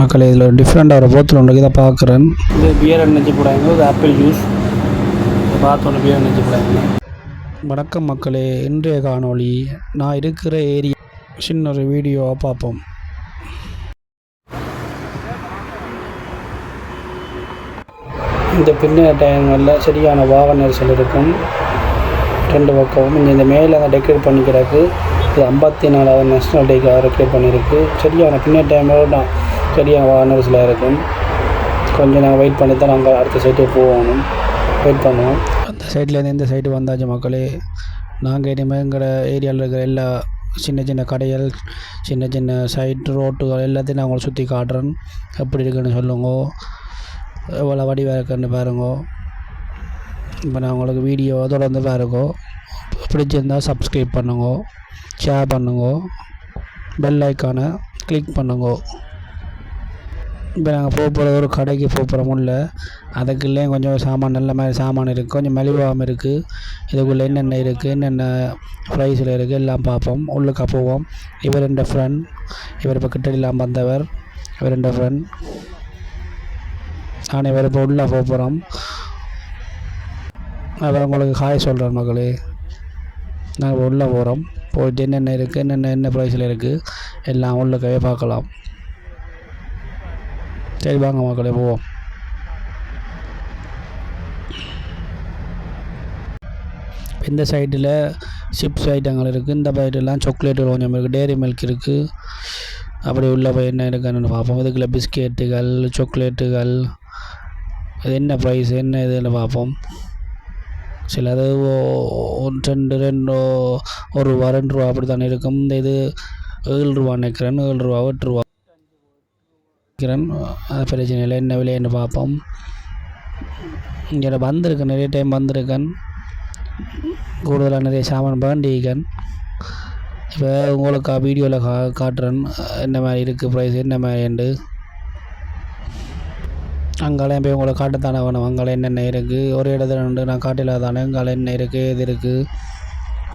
மக்களே இதில் ஒரு டிஃப்ரெண்ட்டாக ஒரு போத்தில் ஒன்று இதை பார்க்குறேன். இது பியர் நினச்சி போடாங்க இது ஆப்பிள் ஜூஸ் பார்த்தோன்னு பியர் நினச்சி போடாங்க வணக்கம் மக்களே இன்றைய காணொளி நான் இருக்கிற ஏரியா. சின்ன ஒரு வீடியோவாக பார்ப்போம். இந்த பின்ன டைங்களில் சரியான வாகன நெரிசல் இருக்கும். ரெண்டு பக்கமும் இங்கே இந்த மேலே அதை டெக்கரேட் பண்ணிக்கிறாக்கு இது ஐம்பத்தி நாலாவது நேஷ்னல் டேக்காக டெக்கரேட் பண்ணியிருக்கு சரியான பின்ன டைமோட தான் சரியான வார்னர்ஸில் இருக்கும் கொஞ்சம் நாங்கள் வெயிட் பண்ணி தான் நாங்கள் அடுத்த சைட்டுக்கு போகணும். வெயிட் பண்ணுவோம். அந்த சைட்லேருந்து இந்த சைடு வந்தாச்சு மக்களே. நாங்கள் இனிமேல் எங்களோட ஏரியாவில் இருக்கிற எல்லா சின்ன சின்ன கடைகள் சின்ன சின்ன சைட் ரோட்டுகள் எல்லாத்தையும் நான் உங்களை சுற்றி காட்டுறேன். எப்படி இருக்குன்னு சொல்லுங்க. எவ்வளோ வடிவாக இருக்குன்னு பாருங்க. இப்போ நான் உங்களுக்கு வீடியோ தொடர்ந்து பாருங்க. பிடிச்சிருந்தால் சப்ஸ்கிரைப் பண்ணுங்க. ஷேர் பண்ணுங்க. பெல் ஐக்கானை கிளிக் பண்ணுங்க. இப்போ நாங்கள் போக போகிறது ஒரு கடைக்கு போக போகிறோம் உள்ள அதுக்குள்ளே கொஞ்சம் சாமான் நல்ல மாதிரி சாமான் இருக்குது கொஞ்சம் மலிவாகவும் இருக்குது. இதுக்குள்ளே என்னென்ன இருக்குது என்னென்ன ப்ரைஸில் இருக்குது எல்லாம் பார்ப்போம். உள்ளுக்கா போவோம். இவர் என்ற ஃப்ரெண்ட் இவர் இப்போ கிட்டடிலாம் வந்தவர். இவர் என்ற ஃப்ரெண்ட் நான் இவர் இப்போ உள்ளே போக போகிறோம். அப்புறம் உங்களுக்கு ஹாய் சொல்கிறேன் மகளே நாங்கள் உள்ளே போகிறோம். போயிட்டு என்னென்ன இருக்குது என்னென்ன என்ன ப்ரைஸில் இருக்குது எல்லாம் உள்ளக்கவே பார்க்கலாம். சரி வாங்க மக்களே போவோம் இந்த சைடில் சிப்ஸ் ஐட்டங்கள் இருக்குது இந்த சைடெல்லாம் சாக்லேட்டுகள் கொஞ்சம் இருக்குது டேரி மில்க் இருக்குது அப்படி உள்ள போய் என்ன இருக்குன்னு பார்ப்போம். இதுக்குள்ள பிஸ்கெட்டுகள் சாக்லேட்டுகள் இது என்ன ப்ரைஸ் என்ன இதுன்னு பார்ப்போம். சிலது ஓ- ரெண்டு ரெண்டு ஒரு ரூபா ரெண்டு ரூபா அப்படி தானே இருக்கும். இந்த இது ஏழு ரூபா நினைக்கிறேன். ஏழு ரூபா எட்டு ரூபா. நினைக்கிறேன் அது பிரச்சனை இல்லை. என்ன விலைன்னு பார்ப்போம். இங்கே வந்திருக்கேன் நிறைய டைம் வந்திருக்கேன். கூடுதலாக நிறைய சாமான் வேண்டியிருக்கேன் இப்போ உங்களுக்கு வீடியோவில் கா காட்டுறேன். என்ன மாதிரி இருக்குது ப்ரைஸ் என்ன மாதிரிண்டு அங்கெல்லாம் போய் உங்களை காட்டத்தானே வேணும். அங்கெல்லாம் என்னென்ன இருக்குது ஒரு இடத்துல உண்டு நான் காட்டில தானே? என்ன இருக்குது எது இருக்குது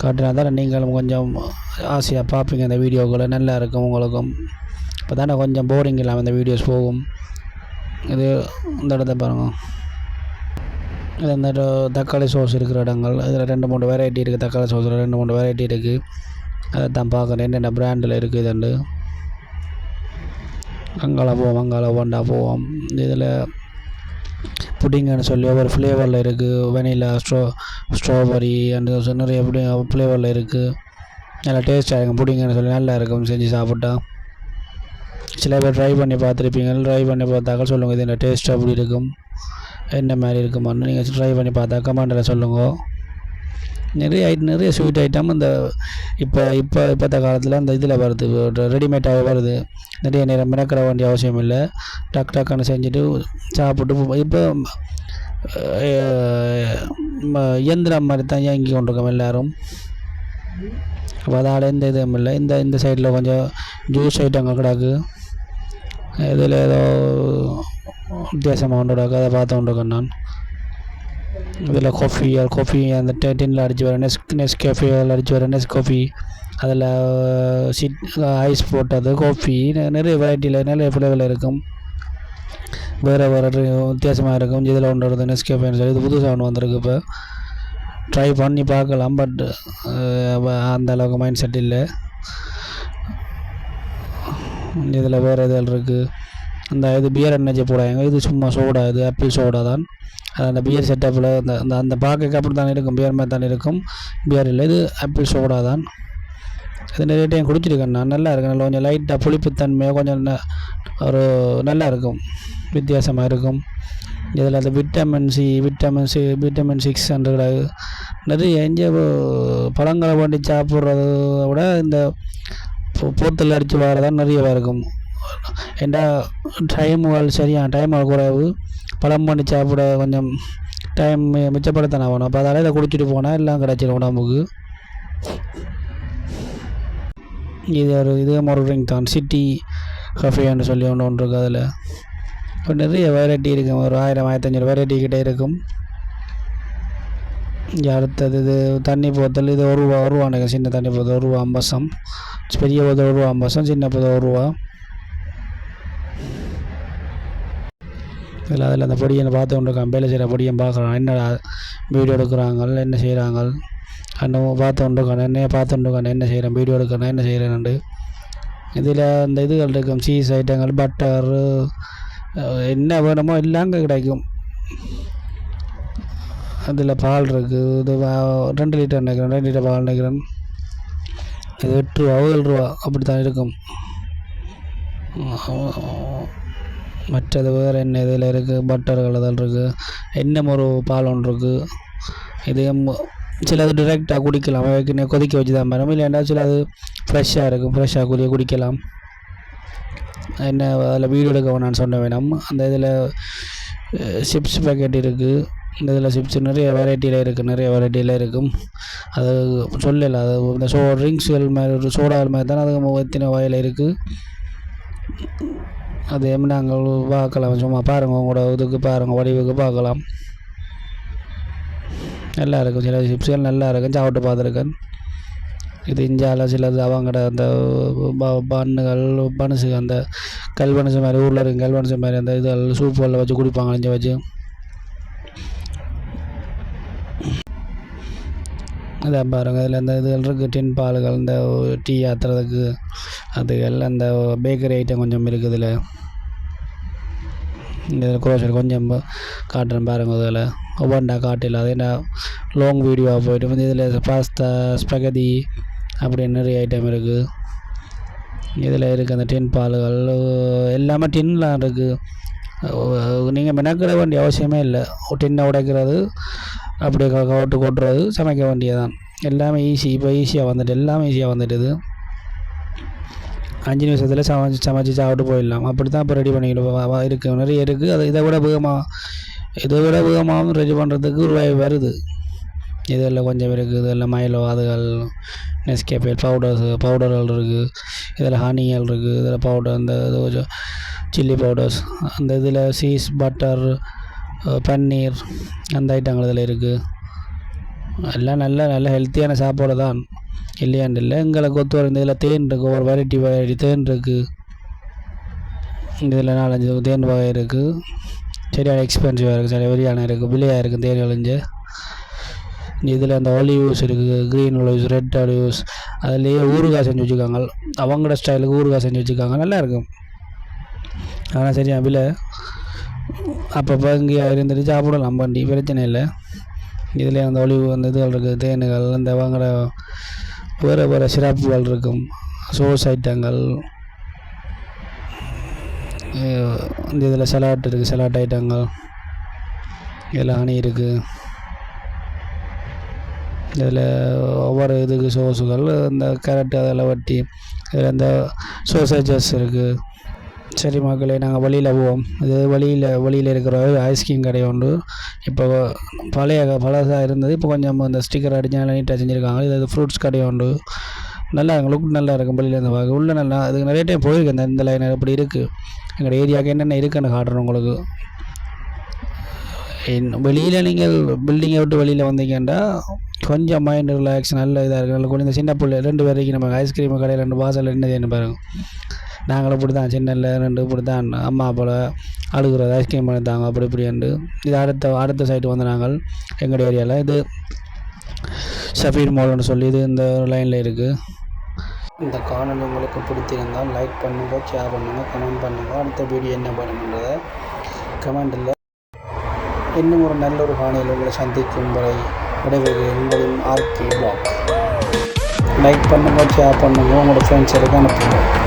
காட்டினா தானே? நீங்களும் கொஞ்சம் ஆசையாக பார்ப்பீங்க இந்த வீடியோக்களை. நல்லா இருக்கும் உங்களுக்கும். இப்போ தானே கொஞ்சம் போரிங் இல்லாமல் இந்த வீடியோஸ் போகும். இது இந்த இடத்த பாருங்க. இது இந்த தக்காளி சோஸ் இருக்கிற இடங்கள். இதில் ரெண்டு மூணு வெரைட்டி இருக்குது தக்காளி சோஸில் ரெண்டு மூணு வெரைட்டி இருக்குது அதை தான் பார்க்குறேன். என்னென்ன பிராண்டில் இருக்குது இதுண்டு அங்கால போவோம் அங்கால போண்டா போவோம். இதில் புட்டிங்கன்னு சொல்லி ஒவ்வொரு ஃப்ளேவரில் இருக்குது வெனிலா ஸ்ட்ரா ஸ்ட்ராபெரி அண்ட் நிறைய எப்படி ஃப்ளேவரில் இருக்குது நல்லா டேஸ்ட்டாக இருக்கும். புட்டிங்கன்னு சொல்லி நல்லா இருக்கும். செஞ்சு சாப்பிட்டா. சில பேர் ட்ரை பண்ணி பார்த்துருப்பீங்க. ட்ரை பண்ணி பார்த்தாக்க சொல்லுங்கள் இது என்ன டேஸ்ட் அப்படி இருக்கும்? என்ன மாதிரி இருக்குமான்னு நீங்கள் ட்ரை பண்ணி பார்த்தா கமெண்டில் சொல்லுங்கள் நிறைய ஐட்டம் நிறைய ஸ்வீட் ஐட்டம் இந்த இப்போ இப்போ இப்போத்த காலத்தில் அந்த இதில் வருது. ரெடிமேடாக வருது. நிறைய நேரம் மெனக்கிட வேண்டிய அவசியம் இல்லை. டக் டக்குன்னு செஞ்சுட்டு சாப்பிட்டு இப்போ இயந்திரம் மாதிரி தான் இயங்கி கொண்டிருக்கோம் எல்லோரும். அப்போ அதால் எந்த இதுவும் இல்லை. இந்த இந்த சைடில் கொஞ்சம் ஜூஸ் ஐட்டங்கள் கிடக்கு இதில் ஏதோ வித்தியாசமாக கொண்டு கிடக்கு அதை பார்த்து கொண்டிருக்கேன் நான் இதில் காஃபி காஃபி அந்த டின்னில் அடித்து வர நெஸ் நெஸ் கேஃபேவில் அடித்து வர நெஸ் காஃபி அதில் சிட் ஐஸ் போட்டது காஃபி நிறைய வெரைட்டியில் நிறைய ஃப்ளேவரில் இருக்கும் வேறு வேறு வித்தியாசமாக இருக்கும் இதில் ஒன்று வருது நெஸ் கேஃபின்னு சொல்லி இது புதுசாக ஒன்று வந்திருக்கு இப்போ. ட்ரை பண்ணி பார்க்கலாம் பட் அந்த அளவுக்கு மைண்ட் செட் இல்லை. இதில் வேறு எதில் இருக்குது அந்த இது பியர் எனர்ஜி போடாங்க இது சும்மா சோடா இது ஆப்பிள் சோடா தான். அது அந்த பியர் செட்டப்பில் அந்த அந்த அந்த பார்க்க அப்படி தான் இருக்கும். பியர் மாதிரி தான் இருக்கும். பியர் இல்லை இது ஆப்பிள் சோடா தான். இது நிறைய டைம் குடிச்சிருக்கேன் நான். நல்லா இருக்கு. நல்லா கொஞ்சம் லைட்டாக புளிப்புத்தன்மையாக கொஞ்சம் ஒரு நல்லா இருக்கும். வித்தியாசமாக இருக்கும். இதில் அந்த vitamin C vitamin C vitamin six hundred நிறைய எங்கே பழங்களை பண்ணி சாப்பிட்றத விட இந்த போத்தல் அடித்து வரதான் நிறையவா இருக்கும். ஏண்டா டைமுகள் சரியான டைம் குறைவு. பழம் பண்ணி சாப்பிட கொஞ்சம் டைம் மிச்சப்படுத்தானே வேணும். அப்போ அதால் இதை குடிச்சிட்டு போனால் எல்லாம் கிடச்சிடும் உடம்புக்கு. இது ஒரு இது ஒரு ட்ரிங்க் தான். சிட்டி கஃபேன்னு சொல்லி ஒன்று ஒன்று இருக்குது அதில். இப்போ நிறைய வெரைட்டி இருக்கும் ஒரு ஆயிரம் ஆயிரத்தஞ்சூறு வெரைட்டி கிட்டே இருக்கும். இங்கே அடுத்தது இது தண்ணி போத்தல். இது ஒரு ரூபா ஒரு சின்ன தண்ணி போத்தல். ஒரு ரூபா பெரிய போத்தல் ரூபா ஐம்பசம் சின்ன போத்தல் ரூபா இதில் அதில் அந்த பொடியை பார்த்து கொண்டு இருக்கான். வேலை செய்கிற பொடியை பார்க்குறான். என்னடா வீடியோ எடுக்கிறாங்க? என்ன செய்கிறாங்க அண்ணன் பார்த்து கொண்டு இருக்கான். என்னைய பார்த்து கொண்டு என்ன செய்கிறேன் வீடியோ எடுக்கிறேன். என்ன செய்கிறேன்னு இதில் அந்த இதுகள் இருக்கும். சீஸ் ஐட்டங்கள் பட்டர் என்ன வேணுமோ எல்லாம் அங்கே கிடைக்கும். அதில் பால் இருக்குது இது ரெண்டு லிட்டர் நினைக்கிறேன். ரெண்டு லிட்டர் பால் நினைக்கிறேன். இது எட்டு ரூபா ஏழு ரூபா அப்படி தான் இருக்கும். மற்றது வேறு என்ன இதில் இருக்குது பட்டர்கள் அதில் இருக்குது இன்னும் ஒரு பால் ஒன்று இருக்குது இது சிலது டிரெக்டாக குடிக்கலாம். கொதிக்க வச்சு தான் வரும் இல்லைன்னா சிலது ஃப்ரெஷ்ஷாக இருக்கும். ஃப்ரெஷ்ஷாக குடி குடிக்கலாம். என்ன அதில் வீடு எடுக்க நான் சொன்ன வேணாம். அந்த இதில் சிப்ஸ் பேக்கெட் இருக்குது இந்த இதில் சிப்ஸ் நிறைய வெரைட்டியில் இருக்குது நிறைய வெரைட்டியில் இருக்கும். அது சொல்லலை அது இந்த சோ ட்ரிங்க்ஸ் மாதிரி ஒரு மாதிரி தானே அது எத்தனை வகையில் இருக்குது அது எப்படி நாங்கள் பார்க்கலாம் சும்மா பாருங்கள் உங்களோட இதுக்கு பாருங்கள் வடிவுக்கு பார்க்கலாம். நல்லா இருக்கும் சில சிப்ஸ்கள் நல்லா இருக்கும் சாப்பிட்டு பார்த்துருக்கேன். இது இந்தியாவில் சிலது அவங்கட அந்த ப- பண்ணுகள் பனசு அந்த கல் பனசு மாதிரி ஊரில் இருக்கும் கல் பனசு மாதிரி அந்த இது சூப்புகளில் வச்சு குடிப்பாங்க இங்கே வச்சு. இதை பாருங்கள் இதில் இந்த இதுகள் இருக்குது டின் பால்கள் இந்த டீ ஆத்துறதுக்கு அது எல்லாம் இந்த பேக்கரி ஐட்டம் கொஞ்சம் இருக்குது இதில். இதில் குரோசர் கொஞ்சம் காட்டுறேன் பாருங்கள் இதில். ஒவ்வொன்றா காட்டில் அது என்ன லாங் வீடியோவாக போய்ட்டு வந்து இதில் பாஸ்தா ஸ்பகதி அப்படின்னு நிறைய ஐட்டம் இருக்குது இதில் இருக்குது அந்த டின் பால்கள் எல்லாமே டின்லாம் இருக்குது நீங்கள் மெனக்கிட வேண்டிய அவசியமே இல்லை. டின்னை உடைக்கிறது அப்படியே க- கவுட்டு கொட்டுறது சமைக்க வேண்டியதான் எல்லாமே ஈஸி இப்போ ஈஸியாக வந்துட்டு எல்லாமே ஈஸியாக வந்துட்டுது அஞ்சு நிமிஷத்தில் சமைச்சு சமைச்சு சாப்பிட்டு போயிடலாம். அப்படி தான் இப்போ ரெடி பண்ணிக்கிட்டு இருக்குது நிறைய இருக்குது அது இதை விட வேகமாக இதை விட வேகமாகவும் ரெடி பண்ணுறதுக்கு ஒரு வருது. இதெல்லாம் கொஞ்சம் இருக்குது இதெல்லாம் மயிலோ அதுகள் நெஸ்கேப்பே பவுடர்ஸ் பவுடர்கள் இருக்குது இதில் ஹனிகள் இருக்குது இதில் பவுடர் இந்த இது கொஞ்சம் சில்லி பவுடர்ஸ் அந்த இதில் சீஸ் பட்டர் பன்னீர் அந்த ஐட்டங்கள் இதில் இருக்குது எல்லாம் நல்ல நல்ல ஹெல்த்தியான சாப்பாடு தான். இல்லையாண்டு இல்லை எங்களுக்கு ஒத்து வர இந்த இதில் தேன் இருக்குது ஒரு வெரைட்டி வெரைட்டி தேன் இருக்குது இதில் நாலஞ்சு தேன் வகை இருக்குது சரியான எக்ஸ்பென்சிவாக இருக்குது சரி வெளியான இருக்குது விலையாக இருக்குது தேன் விளைஞ்சு இதில் அந்த ஒலிவ்ஸ் இருக்குது க்ரீன் ஒலிவ்ஸ் ரெட் ஒலிவ்ஸ் அதுலேயே ஊறுகாய் செஞ்சு வச்சுருக்காங்க. அவங்களோட ஸ்டைலுக்கு ஊறுகாய் செஞ்சு வச்சுருக்காங்க. நல்லா இருக்கும். ஆனால் சரியா விலை. அப்பப்போ இங்கே இருந்துட்டு சாப்பிடலாம். பண்ணி பிரச்சனை இல்லை. இதில் அந்த ஒளிவு அந்த இதுகள் இருக்குது தேனுகள் அந்த வாங்குற வேறு வேறு சிறப்புகள் இருக்கும். சோஸ் ஐட்டங்கள். இந்த இதில் சலாட் இருக்குது சலாட் ஐட்டங்கள். இதில் ஹனி இருக்குது இதில் ஒவ்வொரு இதுக்கு சோஸுகள் இந்த கேரட் அதெல்லாம் வட்டி இதில் இந்த சோசேஜஸ் இருக்குது சரி மக்களே நாங்கள் வழியில் போவோம். இது வழியில் வழியில் இருக்கிற ஐஸ்கிரீம் கடை உண்டு. இப்போ பழைய பழசாக இருந்தது. இப்போ கொஞ்சம் இந்த ஸ்டிக்கர் அடிச்சு நீட்டாக செஞ்சுருக்காங்க. இது ஃப்ரூட்ஸ் கடை உண்டு. நல்லா லுக் நல்லா இருக்கும் வழியில் இருந்து பார்க்க. உள்ளே நல்லா அதுக்கு நிறைய டைம் போயிருக்கேன் இந்த இந்த லைன் இப்படி இருக்குது எங்களோட ஏரியாவுக்கு என்னென்ன இருக்குன்னு காட்டுறேன் உங்களுக்கு. வெளியில் நீங்கள் பில்டிங்கை விட்டு வெளியில் வந்தீங்கன்னா கொஞ்சம் மைண்ட் ரிலாக்ஸ் நல்ல இதாக இருக்குது நல்ல குழந்தை சின்ன பிள்ளை ரெண்டு பேருக்கு நம்ம ஐஸ்கிரீம் கடையில் ரெண்டு வாசல் என்ன பாருங்கள் நாங்களும் இப்படி தான் சென்னையில் ரெண்டு இப்படி தான் அம்மா போல் அழுகுறது ஐஸ்கிரீம் பண்ணி தாங்க அப்படி இப்படின்ட்டு. இது அடுத்த அடுத்த சைட்டு வந்து நாங்கள் எங்களுடைய ஏரியாவில் இது ஷபீர் மால்னு சொல்லி இது இந்த லைனில் இருக்குது இந்த காணொலி உங்களுக்கு பிடித்திருந்தால் லைக் பண்ணுங்கள் ஷேர் பண்ணுங்கள் கமெண்ட் பண்ணுங்கள் அடுத்த வீடியோ என்ன பண்ணுன்றதை கமெண்டில் இன்னும் ஒரு நல்ல ஒரு காணொலியில் உங்களை சந்திக்கும் வரை விடைபெறுகிறேன். உங்களின் ஆர்கே பிளாக் லைக் பண்ணுங்கள் ஷேர் பண்ணுங்கள் உங்களோட ஃப்ரெண்ட்ஸுக்கு அனுப்புங்கள்